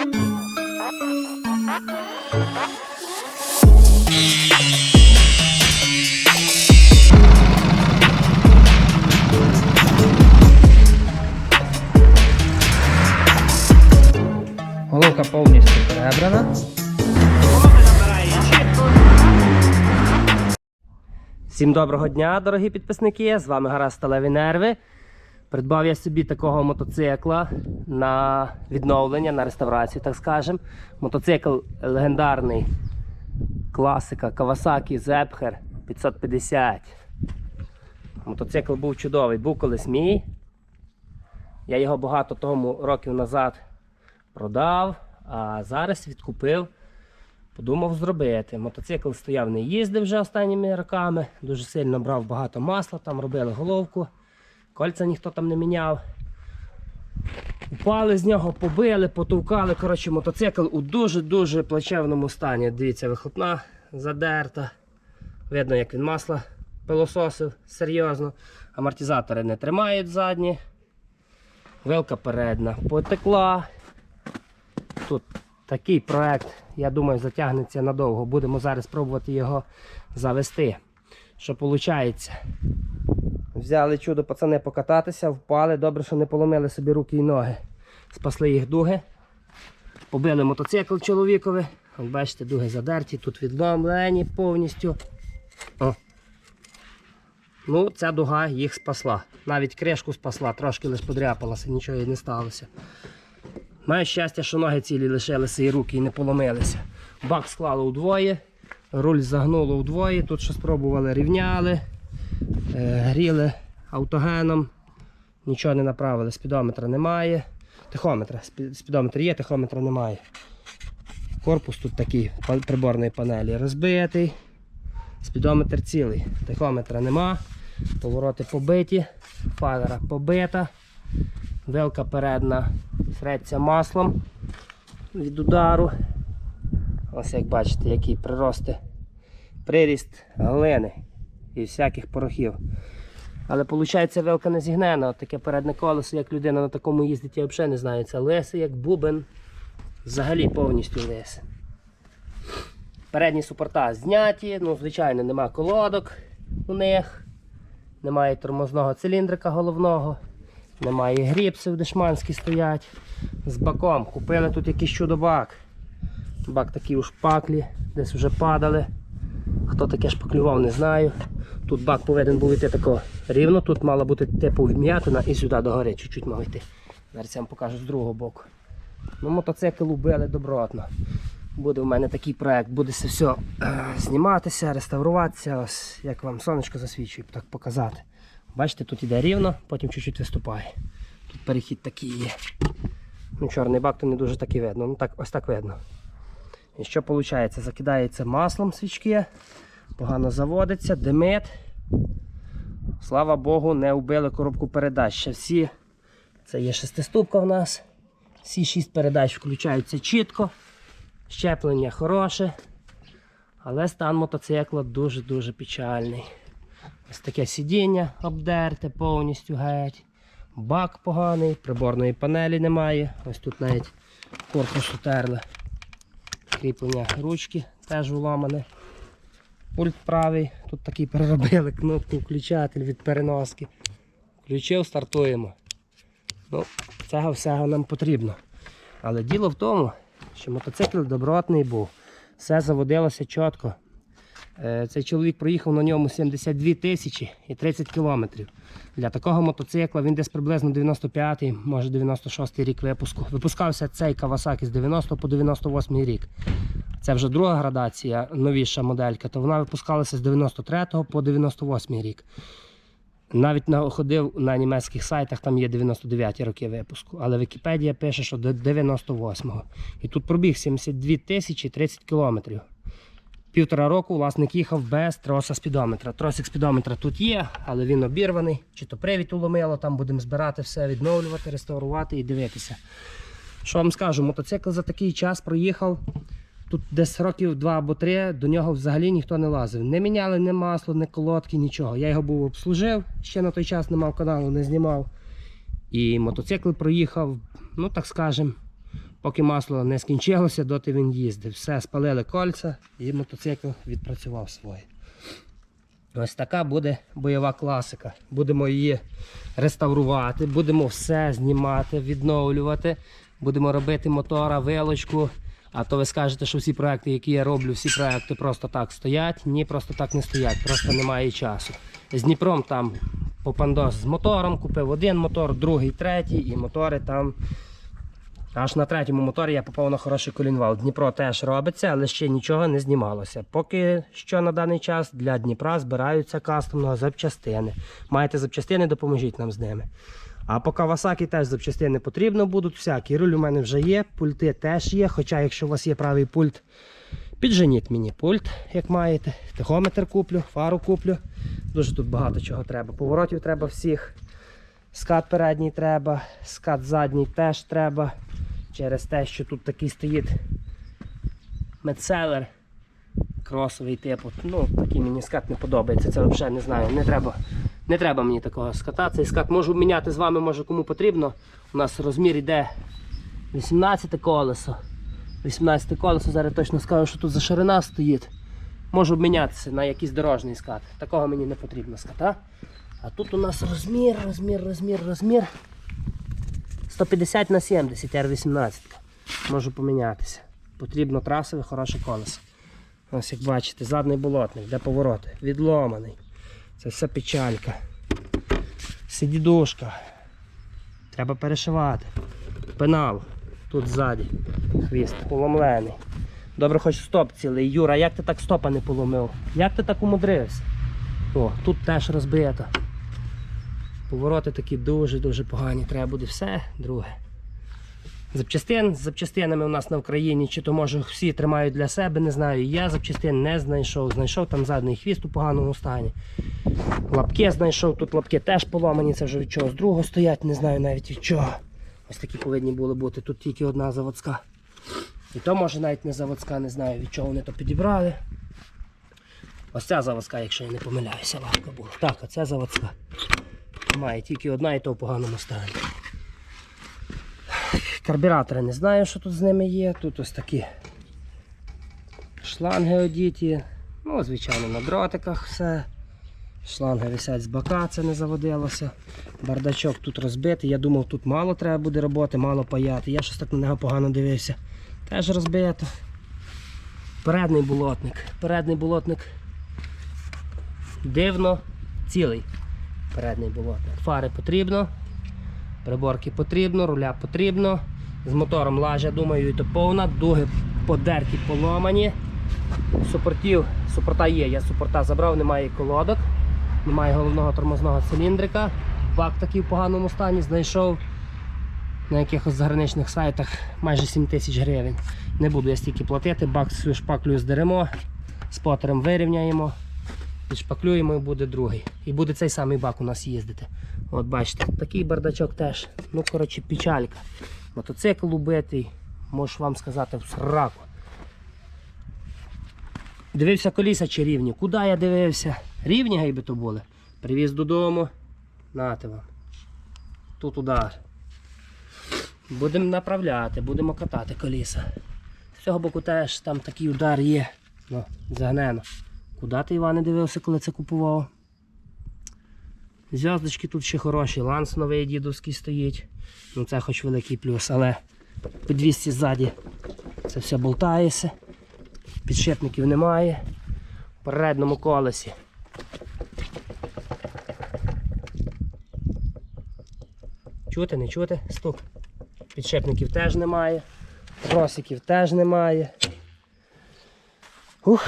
Головка повністю перебрана. Всім доброго дня, дорогі підписники! З вами Гаразд Сталеві Нерви. Придбав я собі такого мотоцикла на відновлення, на реставрацію, так скажем. Мотоцикл легендарний класика Kawasaki Zephyr 550. Мотоцикл був чудовий, був колись мій. Я його багато тому років назад продав, а зараз відкупив. Подумав зробити. Мотоцикл стояв, не їздив вже останніми роками. Дуже сильно брав багато масла, там робили головку. Кольця ніхто там не міняв. Упали з нього, побили, потовкали. Коротше, мотоцикл у дуже-дуже плачевному стані. Дивіться, вихлопна задерта. Видно, як він масло пилососив серйозно. Амортизатори не тримають задні. Вилка передна потекла. Тут такий проект, я думаю, затягнеться надовго. Будемо зараз пробувати його завести. Що виходить? Взяли чудо пацани покататися, впали. Добре, що не поломили собі руки і ноги. Спасли їх дуги. Побили мотоцикл чоловікові. Бачите, дуги задерті, тут відломлені повністю. О. Ну, ця дуга їх спасла. Навіть кришку спасла, трошки лише подряпалася, нічого їй не сталося. Маю щастя, що ноги цілі лишилися і руки і не поломилися. Бак склало удвоє, руль загнуло вдвоє. Тут що спробували, рівняли, гріли автогеном. Нічого не направили, спідометра немає. Тихометра. Спідометр є, тихометра немає. Корпус тут такий приборної панелі розбитий. Спідометр цілий, тихометра нема. Повороти побиті, фара побита. Вилка передна среться маслом від удару. Ось як бачите, який прирости приріст глини і всяких порохів. Але виходить, вилка не зігнена. От таке передне колесо, як людина на такому їздить, я взагалі не знаю. Це лисе, як бубен. Взагалі повністю лисе. Передні супорта зняті, ну, звичайно, нема колодок у них. Немає тормозного циліндрика головного. Немає гріпсів дешманські стоять. З баком. Купили тут якийсь чудо-бак. Бак такий у шпаклі, десь вже падали. Хто таке шпаклював, не знаю. Тут бак повинен був йти тако рівно, тут мала бути типу вм'ятина і сюди догори чуть-чуть мав йти. Зараз я вам покажу з другого боку. Ну, мотоцикл убили добротно. Буде в мене такий проект, буде все е, зніматися, реставруватися, ось як вам сонечко засвічує, так показати. Бачите, тут іде рівно, потім чуть-чуть виступає. Тут перехід такий є. Ну, чорний бак то не дуже так видно. Ну так, ось так видно. І що виходить? Закидається маслом свічки, погано заводиться, димить. Слава Богу, не вбили коробку передач. Ще всі, це є шестиступка в нас. Всі шість передач включаються чітко. Щеплення хороше. Але стан мотоцикла дуже-дуже печальний. Ось таке сидіння обдерте повністю геть. Бак поганий, приборної панелі немає. Ось тут навіть корпус утерли. Кріплення ручки теж уламане. Пульт правий, тут такий переробили кнопку включатель від переноски. Включив, стартуємо. Ну, Цього всього нам потрібно. Але діло в тому, що мотоцикл добротний був. Все заводилося чітко. Е, Цей чоловік проїхав на ньому 72 тисячі і 30 кілометрів. Для такого мотоцикла він десь приблизно 95-й, може 96-й рік випуску. Випускався цей Kawasaki з 90 по 98 рік. Це вже друга градація, новіша моделька, то вона випускалася з 93 по 98 рік. Навіть находив на німецьких сайтах, там є 99 роки випуску, але Вікіпедія пише, що до 98-го. І тут пробіг 72 тисячі 30 кілометрів. Півтора року власник їхав без троса спідометра. Тросик спідометра тут є, але він обірваний. Чи то привід уломило, там будемо збирати все, відновлювати, реставрувати і дивитися. Що вам скажу, мотоцикл за такий час проїхав. Тут десь років два або три до нього взагалі ніхто не лазив. Не міняли ні масло, ні колодки, нічого. Я його був обслужив, ще на той час не мав каналу, не знімав. І мотоцикл проїхав, ну так скажем, Поки масло не скінчилося, доти він їздив. Все, спалили кольця і мотоцикл відпрацював своє. Ось така буде бойова класика. Будемо її реставрувати, будемо все знімати, відновлювати. Будемо робити мотора, вилочку. А то ви скажете, що всі проекти, які я роблю, всі проекти просто так стоять. Ні, просто так не стоять, просто немає часу. З Дніпром там попандос з мотором, купив один мотор, другий, третій, і мотори там. Аж на третьому моторі я попав на хороший колінвал. Дніпро теж робиться, але ще нічого не знімалося. Поки що на даний час для Дніпра збираються кастомно запчастини. Маєте запчастини, допоможіть нам з ними. А по Кавасакі теж запчастини потрібно будуть всякі. Руль у мене вже є, пульти теж є. Хоча, якщо у вас є правий пульт, підженіть мені пульт, як маєте. Тихометр куплю, фару куплю. Дуже тут багато чого треба. Поворотів треба всіх. Скат передній треба, скат задній теж треба. Через те, що тут такий стоїть медселер кросовий типу. Ну, такий мені скат не подобається. Це взагалі не знаю. Не треба, не треба мені такого ската. Цей скат можу міняти з вами, може кому потрібно. У нас розмір йде 18 колесо. 18 колесо, зараз точно скажу, що тут за ширина стоїть. Можу обмінятися на якийсь дорожній скат. Такого мені не потрібно ската. А тут у нас розмір, розмір, розмір, розмір. 150 на 70 R18. Можу помінятися. Потрібно трасове, хороше колесо. Ось як бачите, задний болотник, де повороти, відломаний. Це все печалька. Сидідушка. Треба перешивати. Пенал. Тут ззаді. Хвіст поломлений. Добре, хоч стоп цілий. Юра, як ти так стопа не поломив? Як ти так умудрився? О, тут теж розбито. Повороти такі дуже-дуже погані. Треба буде все друге. Запчастин з запчастинами у нас на Україні, чи то може всі тримають для себе, не знаю. Я запчастин не знайшов. Знайшов там задний хвіст у поганому стані. Лапки знайшов, тут лапки теж поломані, це вже від чогось другого стоять, не знаю навіть від чого. Ось такі повинні були бути. Тут тільки одна заводська. І то може навіть не заводська, не знаю від чого вони то підібрали. Ось ця заводська, якщо я не помиляюся, лапка була. Так, а ця заводська. Має тільки одна і то в поганому стані. Карбюратори не знаю, що тут з ними є. Тут ось такі шланги одіті. Ну, звичайно, на дротиках все. Шланги висять з бока, це не заводилося. Бардачок тут розбитий. Я думав, тут мало треба буде роботи, мало паяти. Я щось так на нього погано дивився. Теж розбито. Передній болотник. Передній болотник дивно цілий. Передній болотник. Фари потрібно, приборки потрібно, руля потрібно. З мотором лажа, думаю, і то повна. Дуги подерті, поломані. Супортів, супорта є. Я супорта забрав, немає колодок, немає головного тормозного циліндрика. Бак такий в поганому стані знайшов на якихось заграничних сайтах майже 7 тисяч гривень. Не буду я стільки платити, бак свою шпаклю здеремо, спотером вирівняємо, відшпаклюємо і буде другий. І буде цей самий бак у нас їздити. От бачите, такий бардачок теж. Ну, коротше, печалька. Мотоцикл убитий, можу вам сказати, в сраку. Дивився коліса чи рівні. Куди я дивився? Рівні гайби то були. Привіз додому. Нате вам. Тут удар. Будемо направляти, будемо катати коліса. З цього боку теж там такий удар є. Ну, загнено. Куди ти Іване дивився, коли це купував? Зв'язочки тут ще хороші, ланс новий дідовський стоїть. Ну це хоч великий плюс, але по 200 ззаді це все болтається. Підшипників немає. В передньому колесі. Чути, не чути? Стук. Підшипників теж немає. Тросиків теж немає. Ух.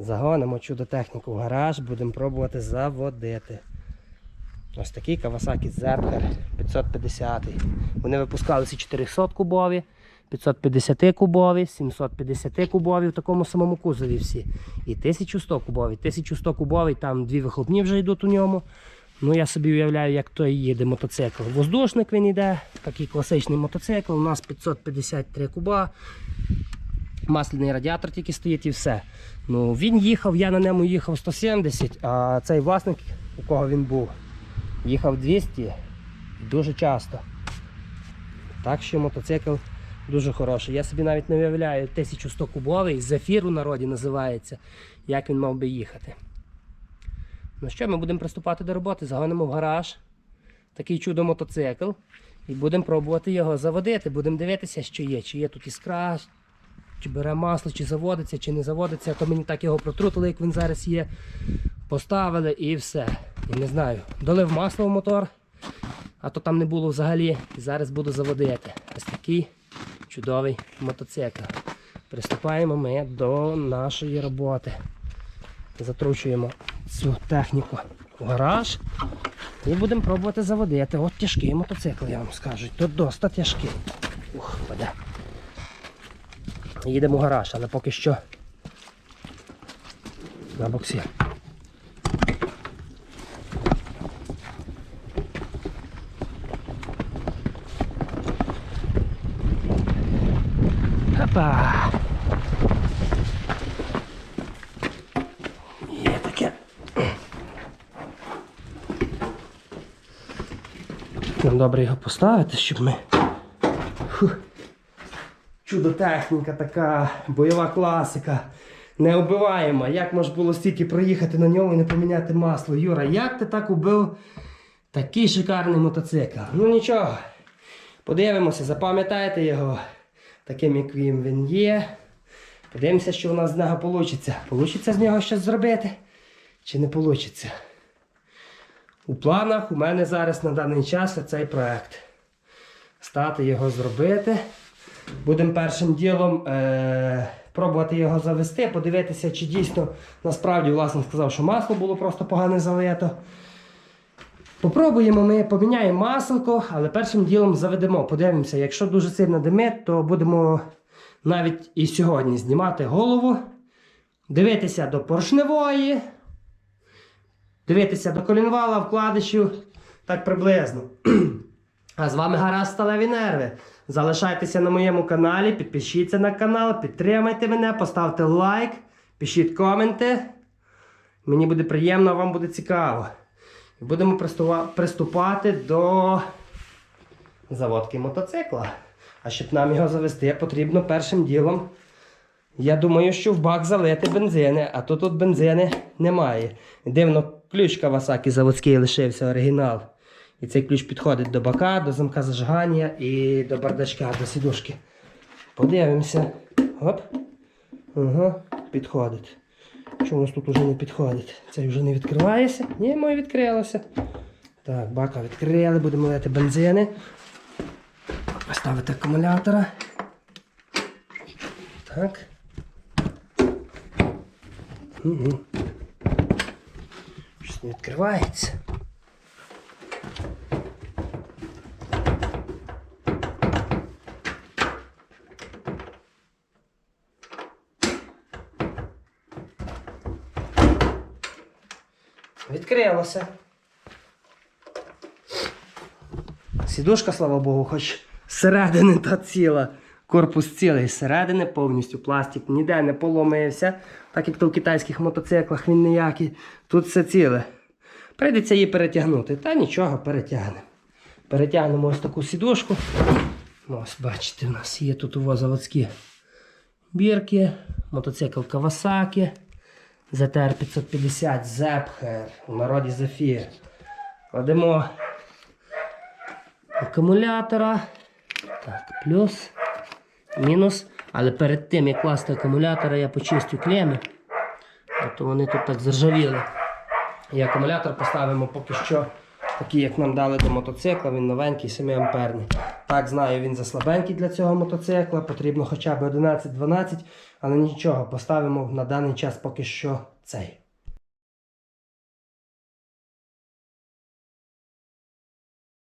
Загонимо чудо-техніку в гараж, будемо пробувати заводити. Ось такий Kawasaki Zephyr 550. Вони випускалися 400 кубові, 550 кубові, 750 кубові в такому самому кузові всі. І 1100 кубові. 1100 кубовий, там дві вихлопні вже йдуть у ньому. Ну я собі уявляю, як той їде мотоцикл. Воздушник він йде, такий класичний мотоцикл. У нас 553 куба. Масляний радіатор тільки стоїть і все. Ну, Він їхав, я на ньому їхав 170, а цей власник, у кого він був, їхав 200 дуже часто. Так що мотоцикл дуже хороший. Я собі навіть не уявляю 1100 кубовий, зефір у народі називається, як він мав би їхати. Ну що, ми будемо приступати до роботи, загонимо в гараж такий чудо мотоцикл і будемо пробувати його заводити. Будемо дивитися, що є, чи є тут іскра, чи бере масло, чи заводиться, чи не заводиться. То мені так його протрутили, як він зараз є. Поставили і все. І не знаю. Долив масло в мотор, а то там не було взагалі. І зараз буду заводити. Ось такий чудовий мотоцикл. Приступаємо ми до нашої роботи. Затручуємо цю техніку в гараж і будемо пробувати заводити. От тяжкий мотоцикл, я вам скажу. Тут досить тяжкий. Їдемо в гараж, але поки що на боксі. Опа! Є таке. Нам добре його поставити, щоб ми. Фух. Чудо техніка така, бойова класика. Не убиваємо. Як може було стільки проїхати на ньому і не поміняти масло? Юра, як ти так убив такий шикарний мотоцикл? Ну нічого. Подивимося, запам'ятайте його таким, яким він є. Подивимося, що у нас з нього вийде. Получиться з нього щось зробити? Чи не вийде? У планах у мене зараз на даний час цей проект. Стати його зробити. Будемо першим ділом е- пробувати його завести, подивитися, чи дійсно насправді власник сказав, що масло було просто погано залито. Попробуємо ми, поміняємо масло, але першим ділом заведемо. Подивимося, якщо дуже сильно димить, то будемо навіть і сьогодні знімати голову, дивитися до поршневої, дивитися до колінвала, вкладишів, так приблизно. А з вами гаразд сталеві нерви. Залишайтеся на моєму каналі, підпишіться на канал, підтримайте мене, поставте лайк, пишіть коменти. Мені буде приємно, вам буде цікаво. Будемо приступати до заводки мотоцикла. А щоб нам його завести, потрібно першим ділом. Я думаю, що в бак залити бензини, а то тут бензини немає. Дивно, ключ Кавасакі заводський лишився оригінал. І цей ключ підходить до бака, до замка зажигання і до бардачка, до сідушки. Подивимося. Оп. Ага, підходить. Чомусь тут уже не підходить. Цей вже не відкривається. Ні, моє відкрилося. Так, бака відкрили, будемо лити бензини. Поставити акумулятора. Так. Угу. Щось не відкривається. Відкрилося. Сідушка, слава Богу, хоч зсередини та ціла. Корпус цілий зсередини, повністю пластик ніде не поломився, так як то в китайських мотоциклах він ніякий. Тут все ціле. Прийдеться її перетягнути. Та нічого, перетягнемо. Перетягнемо ось таку сідушку. Ось, бачите, у нас є тут у заводські бірки, мотоцикл Kawasaki. ZTR 550 Zephyr, у народі Zephyr. Кладемо акумулятора. Так, плюс, мінус. Але перед тим, як класти акумулятора, я почистю клеми. А то вони тут так заржавіли. І акумулятор поставимо поки що такий, як нам дали до мотоцикла, він новенький, 7 амперний. Так, знаю, він заслабенький для цього мотоцикла, потрібно хоча б 11-12, але нічого, поставимо на даний час поки що цей.